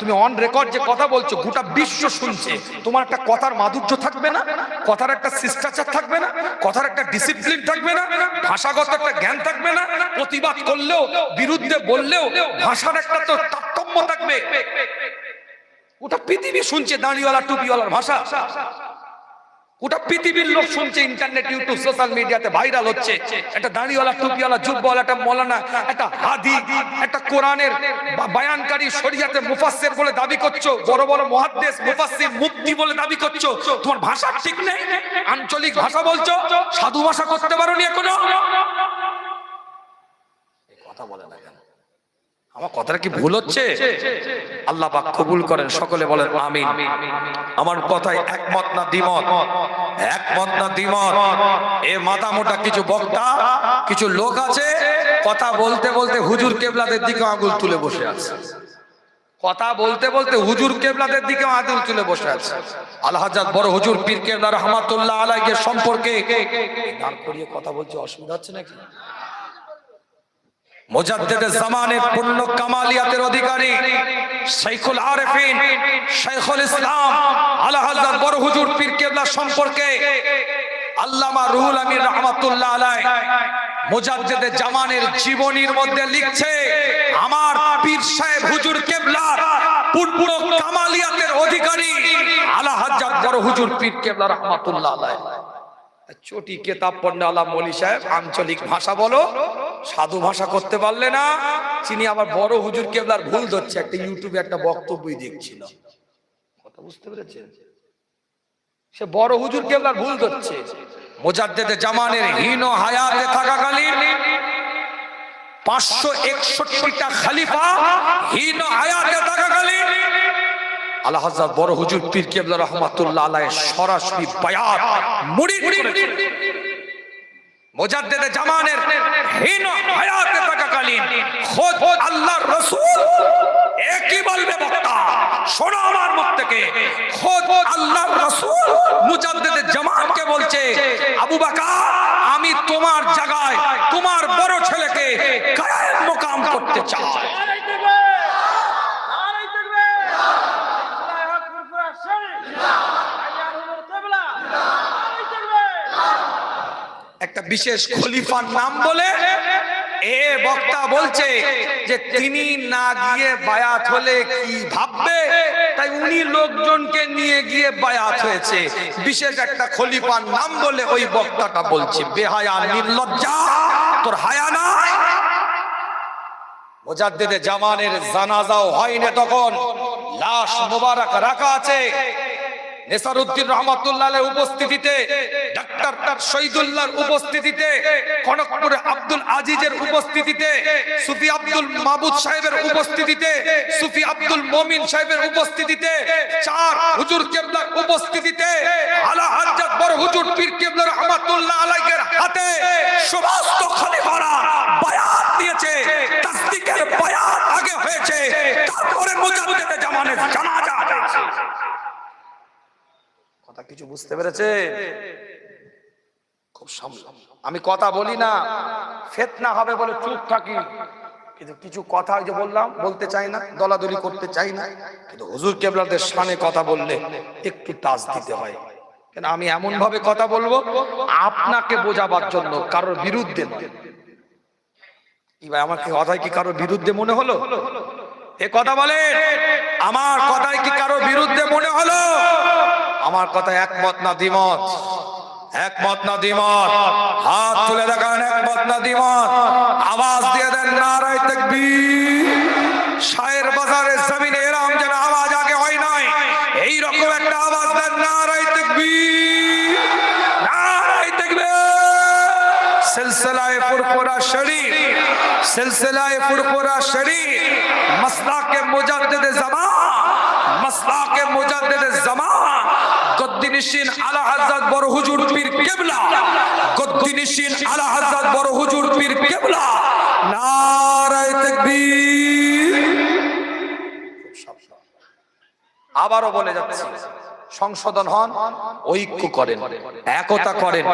তুমি on record যে কথা বলছো, গোটা বিশ্ব শুনছে। তোমার একটা কথার মাধুর্য থাকবে না? কথার একটা শিষ্টাচার থাকবে না? কথার একটা ডিসিপ্লিন থাকবে না? ভাষাগত একটা জ্ঞান থাকবে না? প্রতিবাদ করলেও, বিরুদ্ধে বললেও, ভাষার একটা তো তারতম্য থাকবে। ওটা পৃথিবী শুনছে দাঁড়িওয়ালা টুপিওয়ালার ভাষা। গোটা পৃথিবীর লোক শুনছে ইন্টারনেট ইউটিউব সোশ্যাল মিডিয়াতে ভাইরাল হচ্ছে। একটা দাঁড়িওয়ালা, টুপিওয়ালা যুব্বওয়ালা একটা মৌলানা, একটা হাদি, একটা কোরআনের বায়ানকারী শরিয়াতে মুফাসসির বলে দাবি করছ, বড় বড় মহাদ্দেশ মুফাসসির মুফতি বলে দাবি করছ। তোমার ভাষা ঠিক নেই? আঞ্চলিক ভাষা বলছো? সাধু ভাষা করতে পারোনি এখনও? কথা বলে না কেন? আমার কথাটা কি ভুল হচ্ছে? আল্লাহ পাক কবুল করেন সকলে বলেন আমিন। আমার কথায় একমত না দ্বিমত? একমত না দ্বিমত? এ মাথা মোটা কিছু বক্তা কিছু লোক আছে কথা বলতে বলতে হুজুর কেবলাদের দিকে আঙুল তুলে বসে আছে। কথা বলতে বলতে হুজুর কেবলাদের দিকে আঙুল তুলে বসে আছে। আলহাজাত বড় হুজুর পীর কেবলা রহমাতুল্লাহ আলাইহির সম্পর্কে। দাঁড় করিয়ে কথা বলছে অসুবিধা হচ্ছে নাকি? মুজাদ্দেদে জামানের পূর্ণ কামালিয়াতের অধিকারী শাইখুল আরেফিন, শাইখুল ইসলাম, আলা হযরত বড় হুজুর পীর কেবলা সম্পর্কে আল্লামা রুহুল আমিন রাহমাতুল্লাহ আলাই মুজাদ্দেদে জামানের জীবনীর মধ্যে লিখছে, আমার পীর সাহেব হুজুর কেবলার পূর্ণ কামালিয়াতের অধিকারী আলা হযরত বড় হুজুর পীর কেবলা রাহমাতুল্লাহ আলাই চটি কেতাব পড়নে আলা মলি সাহেব আঞ্চলিক ভাষা বলো, সাধু ভাষা করতে পারলে না, চিনি বড় হুজুর কেবলার ভুল ধরছে, একটা ইউটিউবে একটা বক্তব্যই দেখছিল। কথা বুঝতে সে বড় হুজুর কেবলার ভুল ধরছে। মোজাদ্দেদে জামানের হীন পাঁচশো খালিফা হীন আল্লাহ হাজার বড় হুজুর পীর কেবলা রহমাতুল্লাহ আলাই সরাসরি বায়াত মুড়ি মোজাদ্দেদে জামানের হীন হায়াতে থাকাকালীন খোদ আল্লাহর রাসূল, একই বলবে বক্তা, শোনো আমার মুখ থেকে, খোদ আল্লাহর রাসূল মুজাদ্দেদে জামানকে বলছে আবু বকর আমি তোমার জায়গায় তোমার বড় ছেলেকে কায়েম মোকাম করতে চাই নারাই দেখবে নারাই দেখবে আল্লাহ আকবার করে শরীফ আল্লাহ হুজুর কিবলা নারাই দেখবে একটা বিশেষ খলিফার নাম বলে এ বক্তা বলছে যে তিনি না গিয়ে বায়াত হলে কি ভাববে? তাই উনি লোকজনকে নিয়ে গিয়ে বায়াত হয়েছে। বিশেষ একটা খলিফার নাম বলে ওই বক্তাটা বলছে। বেহায়া, নির্লজ্জা, তোর হায়া মোজাদ্দেদে জামানের জানাজাও হয়নি তখন। লাশ মোবারক রাখা আছে। নেসারউদ্দিন রহমাতুল্লাহ উপস্থিতিতে, ডাক্তার শহীদুল্লাহর উপস্থিতিতে কনকপুরে আব্দুল আজিজের উপস্থিতিতে, সুফি আব্দুল মাহবুদ সাহেবের উপস্থিতিতে, সুফি আব্দুল মমিন সাহেবের উপস্থিতিতে, চার হুজুর কেবলার উপস্থিতিতে, আলা হযরত বড় হুজুর পীর কেবলা রহমাতুল্লাহ আলাইহির হাতে সমস্ত খলিফারা বায়াত দিয়েছে, তাসদিকের বায়াত আগে হয়েছে, তারপরে মুজাদ্দেদে জামানের জানাজা। হয়েছে কথা কিছু বুঝতে পেরেছে? খুব সামনে আমি কথা বলি না, ফেতনা হবে বলে চুপ থাকি। কিন্তু কিছু কথা যে বললাম, বলতে চাই না, দলাদলি করতে চাই না। কিন্তু হুজুর কেবলাদের সামনে কথা বললে একটু টাচ দিতে হয়। কেন আমি এমন ভাবে কথা বলব? আপনাকে বোঝাবার জন্য, কারোর বিরুদ্ধে কি ভাই, আমার কি কথায় কি কারোর বিরুদ্ধে মনে হলো? এ কথা বলে আমার কথায় কি কারোর বিরুদ্ধে মনে হলো? আমার কথা একমত না দ্বিমত? একমত না দ্বিমত? হাত তুলে দেখান, একমত না দ্বিমত? আওয়াজ দিয়ে দেন, নারায় তাকবীর। শায়ের বাজারে জমিনে এরাম যেন আওয়াজ আগে হয় নাই। এই রকম একটা আওয়াজ দেন, নারায় তাকবীর। সিলসিলায়ে ফুরফুরা শরীফ, সিলসিলায়ে ফুরফুরা শরীফ। মাসলাকে মুজাদ্দিদ জামান মাসলাকে মুজাদ্দিদ জামান গদ্দিনিশিন আলা বড় হুজুর পীর কিবলা আলা বড় হুজুর পীর কিবলা। নারায়ে তাকবীর। আবারও বলে যাচ্ছি, সংশোধন হন, ঐক্য করেন, একতা করেন।